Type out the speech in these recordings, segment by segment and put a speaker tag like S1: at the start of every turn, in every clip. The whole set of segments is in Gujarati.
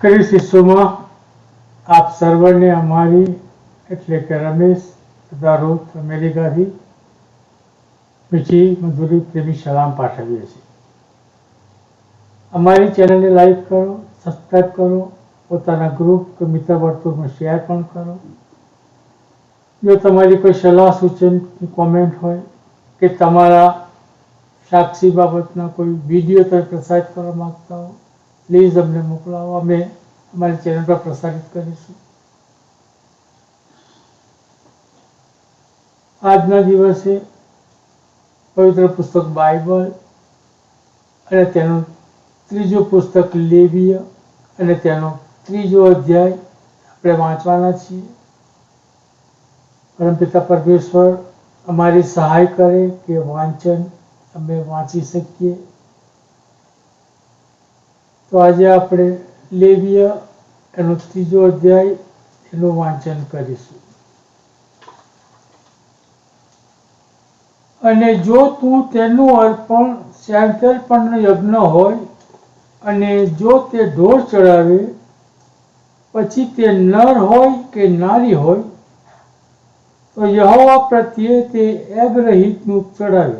S1: ક્રિસ ઈસુમાં આપ સર્વને અમારી, એટલે કે રમેશ, તથા રોજ અમેરિકાથી બીજી મધુરી પ્રેમી સલામ પાઠવીએ છીએ. અમારી ચેનલને લાઈક કરો સબસ્ક્રાઈબ કરો, પોતાના ગ્રુપ કે મિત્ર વર્તુળમાં શેર પણ કરો. જો તમારી કોઈ સલાહ, સૂચન કોમેન્ટ હોય કે તમારા સાક્ષી બાબતના કોઈ વીડિયો તમે પ્રસારિત કરવા માંગતા હો પ્લીઝ અમને મોકલાવો. અમે અમારી ચેનલ પર પ્રસારિત કરીશું. આજના દિવસે પવિત્ર પુસ્તક બાઇબલ અને તેનું ત્રીજું પુસ્તક લેવીય અને તેનો ત્રીજો અધ્યાય આપણે વાંચવાના છીએ. પરમપિતા પરમેશ્વર, અમારી સહાય કરે કે વાંચન અમે વાંચી શકીએ. તો આજે આપણે લેવીય એનો ત્રીજો અધ્યાય એનું વાંચન કરીશું. અને જો તું તેનું અર્પણ શાંતરપણ યજ્ઞ હોય અને જો તે ઢોર ચડાવે, પછી તે નર હોય કે નારી હોય, તો યહોવા પ્રત્યે તે એગરહિતનું ચડાવે.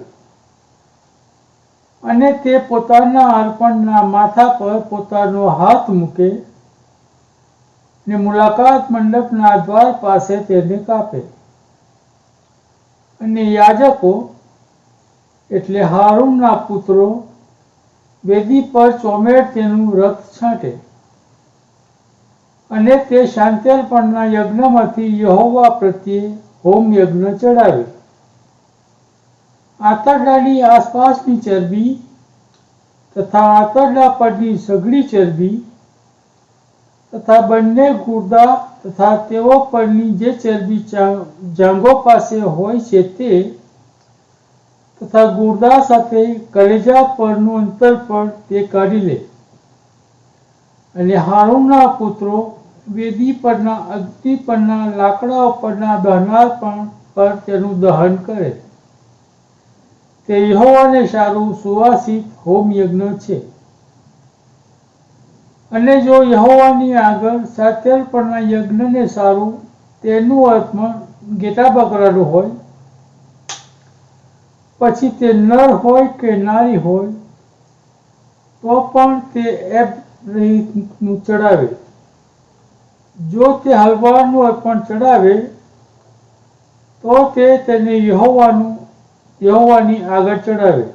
S1: અને તે પોતાના અર્પણના માથા પર પોતાનો હાથ મૂકે ને મુલાકાત મંડપના દ્વાર પાસે તેને કાપે. અને યાજકો એટલે હારૂનના પુત્રો વેદી પર ચોમેર તેનું રક્ત છાંટે. અને તે શાંત્યર્પણના યજ્ઞમાંથી યહોવા પ્રત્યે હોમ યજ્ઞ ચડાવે. આંતરડાની આસપાસની ચરબી તથા આંતરડા પરની સઘળી ચરબી તથા બંને ગુર્દા તથા તેઓ પરની જે ચરબી જાંગો પાસે હોય છે તે તથા ગુર્દા સાથે કલેજા પરનું અંતર પણ તે કાઢી લે. અને હારૂનના પુત્રો વેદી પરના, અગ્નિ પરના લાકડા પરના દહનાર પણ પર તેનું દહન કરે. તે યહોવાને સારું સુવાસિત હોમ યજ્ઞ છે. અને જો યહોવાની આગળ સાત્યર્પણના યજ્ઞને સારું, તેનું અર્પણ ઘેટા બકરાનું હોય, પછી તે નર હોય કે નારી હોય, તો પણ તે એબ રહીતનું ચડાવે. જો તે હલવાનું અર્પણ ચડાવે, તો તે તેને યહોવાનું યહોવાની આગળ ચડાવે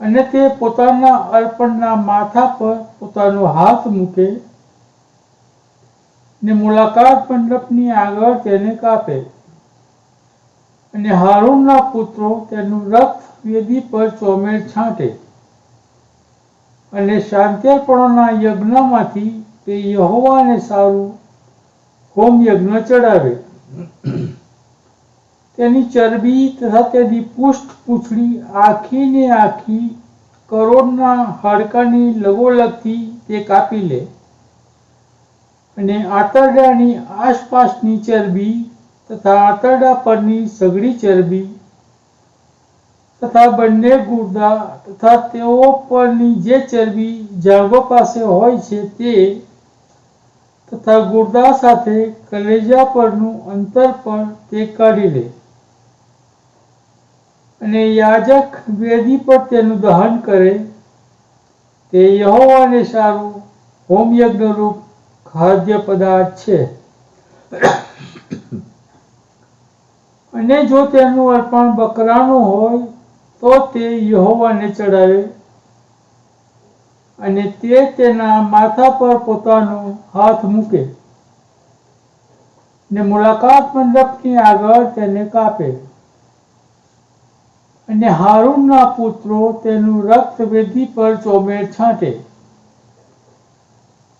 S1: અને તે પોતાના અર્પણના માથા પર પોતાનો હાથ મૂકે ને મુલાકાત મંડપની આગળ તેને કાપે. અને હારૂનના પુત્રો તેનું રક્ત વેદી પર ચોમેર છાંટે. અને શાંત્યર્પણોના યજ્ઞમાંથી તે યહોવાને સારું હોમ યજ્ઞ ચડાવે તેની ચરબી તથા તેની પુષ્ટ પૂંછડી આખીને આખી કરોડના હાડકાની લગોલગથી તે કાપી લે. અને આંતરડાની આસપાસની ચરબી તથા આંતરડા પરની સઘળી ચરબી તથા બંને ગુર્દા તથા તેઓ પરની જે ચરબી જાંઘો પાસે હોય છે તે તથા ગુર્દા સાથે કલેજા પરનું અંતર પણ તે કાઢી લે. અને યાજક વેદી પર તેનું દહન કરે, તે યહોવાને સારું હોમયજ્ઞ રૂપ ખાદ્ય પદાર્થ છે. અને જો તેનું અર્પણ બકરાનું હોય, તો તે યહોવાને ચડાવે અને તે તેના માથા પર પોતાનો હાથ મૂકે ને મુલાકાત મંડપની આગળ તેને કાપે. અને હારૂનના પુત્રો તેનું રક્ત વેદી પર ચોમેર છાંટે.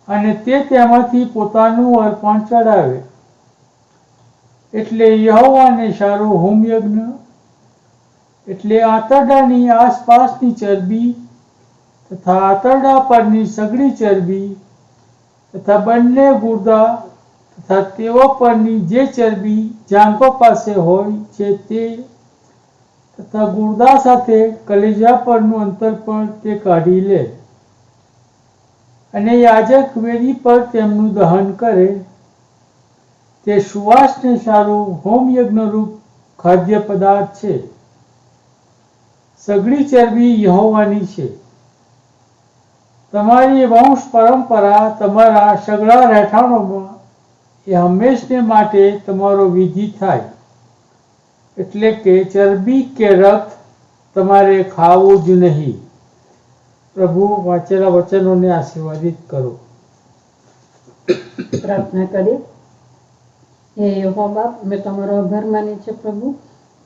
S1: અને તે તેમાંથી પોતાનું અર્પણ ચડાવે. એટલે યહોવાને સારો હોમયજ્ઞ, એટલે આંતરડાની આસપાસની ચરબી તથા આંતરડા પરની સઘળી ચરબી તથા બંને ગુર્દા તથા તેઓ પરની જે ચરબી જાંઘો પાસે હોય છે તે તથા ગુર્દા સાથે કલેજા પરનું અંતર પણ તે કાઢી લે. અને યાજક વેદી પર તેમનું દહન કરે. તે સુવાસને સારું હોમ યજ્ઞરૂપ ખાદ્ય પદાર્થ છે. સઘળી ચરબી યહોવાની છે. તમારી વંશ પરંપરા તમારા સગળા રહેઠાણોમાં એ હંમેશને માટે તમારો વિધિ થાય. એટલે કે ચરબી કે રથ તમારે ખાવું જ નહીં. પ્રભુ વાંચેલા વચનોને આશીર્વાદિત કરો.
S2: પ્રાર્થના કરીએ. હે યહોવા બાપ મેં તમારો આભાર માની છે પ્રભુ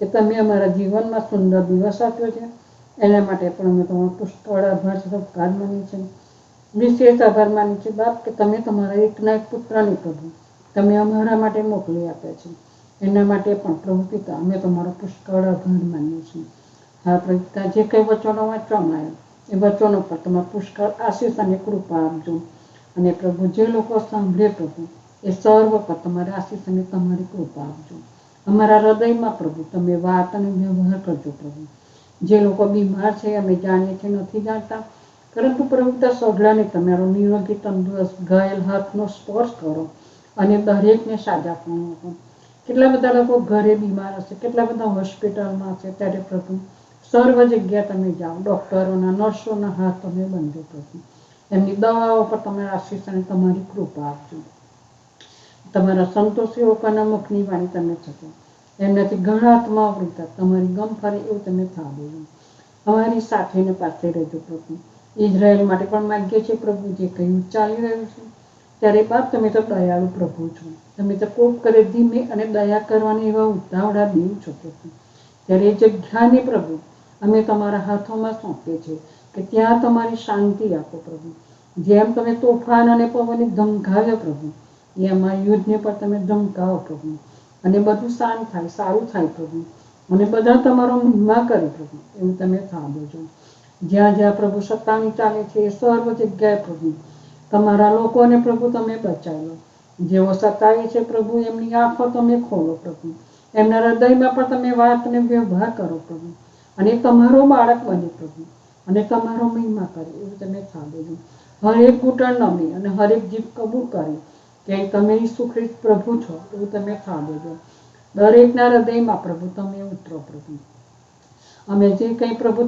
S2: કે તમે અમારા જીવનમાં સુંદર દિવસ આપ્યો છે. એના માટે પણ અમે તમારો પુષ્કળ આભાર છે ઉપકાર માની છે વિશેષ આભાર માની છે બાપ કે તમે તમારા એકના એક પુત્રને પ્રભુ, તમે અમારા માટે મોકલી આપ્યા છે. એના માટે પણ પ્રભુ પિતા અમે તમારો પુષ્કળ આભાર માનીએ છીએ. હા પ્રભુ પિતા જે કંઈ વચનો વાંચવામાં આવ્યા, એ વચનો પર તમારા પુષ્કળ આશીષ અને કૃપા આપજો. અને પ્રભુ, જે લોકો સાંભળે પ્રભુ, એ સર્વ પર તમારા આશીષ અને તમારી કૃપા આપજો. અમારા હૃદયમાં પ્રભુ, તમે વાત અને વ્યવહાર કરજો પ્રભુ. જે લોકો બીમાર છે, અમે જાણીએ છીએ, નથી જાણતા. પરંતુ પ્રભુ, ત્યાં સગળાને તમારો નિરોગી, તંદુરસ્ત, ઘાયલ હાથનો સ્પર્શ કરો અને દરેકને સાજાપણું આપો કેટલા બધા લોકો ઘરે બીમાર હશે, કેટલા બધા હોસ્પિટલમાં હશે ત્યારે પ્રભુ સર્વ જગ્યા તમે જાઓ, ડૉક્ટરોના, નર્સોના હાથ તમે બંધો પ્રભુ એમની દવાઓ પર તમે આશીષ અને તમારી કૃપા આપજો. તમારા સંતોષીઓના મુખની વાણી તમે શકો. એમનાથી ઘણા આત્મા વૃદ્ધ તમારી ગમ ફરે એવું તમે થવા અમારી સાથે ને પાસે રહેજો પ્રભુ. ઇઝરાયલ માટે પણ માગ્ય છે પ્રભુ, જે કહ્યું, ચાલી રહ્યું છે. ત્યારે બાપ, તમે તો દયાળુ પ્રભુ છો. તમે તો કોપ કરે ધીમે અને દયા કરવાની એવા ઉતાવળા દેવ છો. પ્રભુ ત્યારે એ જગ્યાને પ્રભુ, અમે તમારા હાથોમાં સોંપીએ છીએ કે ત્યાં તમારી શાંતિ આપો પ્રભુ. જેમ તમે તોફાન અને પવનને ધમકાવ્યો પ્રભુ, એ અમારા યુદ્ધને પર તમે ધમકાવો પ્રભુ. અને બધું શાંત થાય, સારું થાય પ્રભુ. અને બધા તમારો મહિમા કરે પ્રભુ, એવું તમે સાંભળજો. જ્યાં જ્યાં પ્રભુ સત્તાની ચાલે છે, એ સર્વ જગ્યાએ પ્રભુ. તમારા લોકોને પ્રભુ તમે બચાવો. જેઓ સતાવે છે પ્રભુ, એમની આંખો તમે ખોલો પ્રભુ. એમના હૃદયમાં પણ તમે વાતને વ્યવહાર કરો પ્રભુ. અને તમારો બાળક બને પ્રભુ. અને તમારો મહિમા કરે, એવું તમે દેજો હરેક ઘૂંટણ નમી અને હરેક જીભ કબૂલ કરી કે તમે ઈસુ પ્રભુ છો, એવું તમે છો દરેકના હૃદયમાં પ્રભુ, તમે ઉતરો પ્રભુ. અમે જે કંઈ પ્રભુ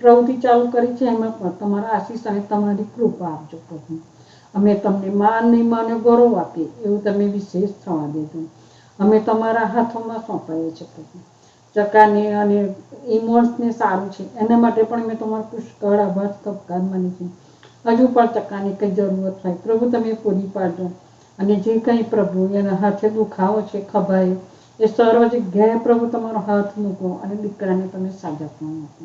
S2: પ્રવૃત્તિ ચાલુ કરી છે, એમાં પણ તમારા આશીષ અને તમારી કૃપા આપજો પ્રભુ. અમે તમને માન અને ગૌરવ આપીએ, એવું તમે વિશેષ થવા દેજો અમે તમારા હાથોમાં સોંપાઈએ પ્રભુ. ચકાને અને ઇમોન્સને સારું છે. એના માટે પણ મેં તમારો પુષ્કળ આભાર સબકાર માની છે. હજુ પણ ચકાની કંઈ જરૂરત હોય. પ્રભુ, તમે પૂરી પાડજો અને જે કંઈ પ્રભુ એના હાથે દુખાવો છે ખભાએ એ સર્વ જગ્યાએ પ્રભુ તમારો હાથ મૂકો અને દીકરાને તમે સાજા પણ આપો.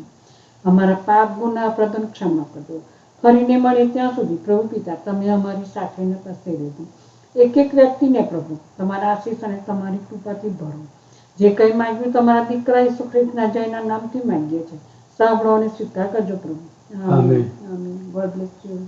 S2: અમારા પાપ ગુના પ્રદન ક્ષમા કરજો ફરીને મળે ત્યાં સુધી પ્રભુ પિતા તમે અમારી સાથે ને પાસે રહેજો એક એક વ્યક્તિને પ્રભુ તમારા આશીષ અને તમારી કૃપાથી ભરો. જે કંઈ માંગ્યું તમારા દીકરા ઈસુ ખ્રિસ્તના જયના નામથી માંગીએ છે સાંભળો અને સ્વીકાર કરજો પ્રભુ.
S1: Amen.
S2: Amen God bless you